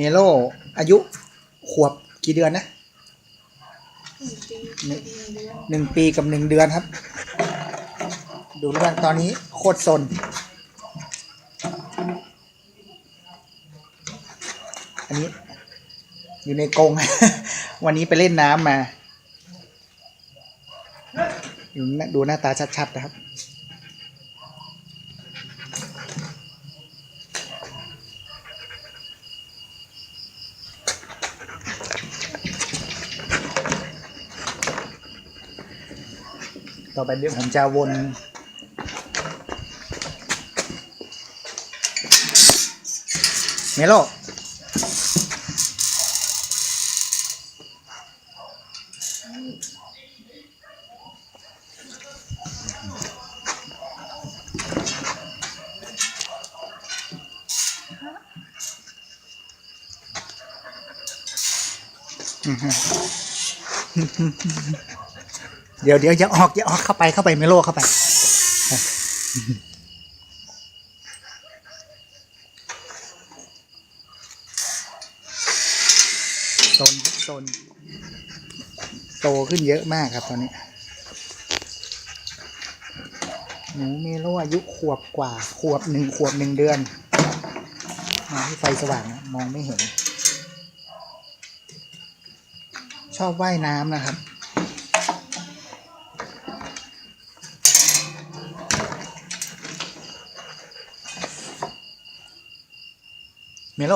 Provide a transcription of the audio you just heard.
เมโลอายุขวบกี่เดือนนะหนึ่งปีกับหนึ่งเดือนครับ ดูแล้วตอนนี้โคตรซนอันนี้ อยู่ในกรง วันนี้ไปเล่นน้ำมาอยู่หน้าดูหน้าตาชัดๆนะครับ ต่อไปเดี๋ยวผมจะวนเมโล เดี๋ยวเดี๋ยวอย่าออกอย่าออกเข้าไปเข้าไปเมโลเข้าไป โซนโซนโตขึ้นเยอะมากครับตอนนี้หนูเมโลอายุขวบกว่า ขวบหนึ่งขวบหนึ่งเดือนมาที่ไฟสว่างนะมองไม่เห็น ชอบว่ายน้ำนะครับ เมโล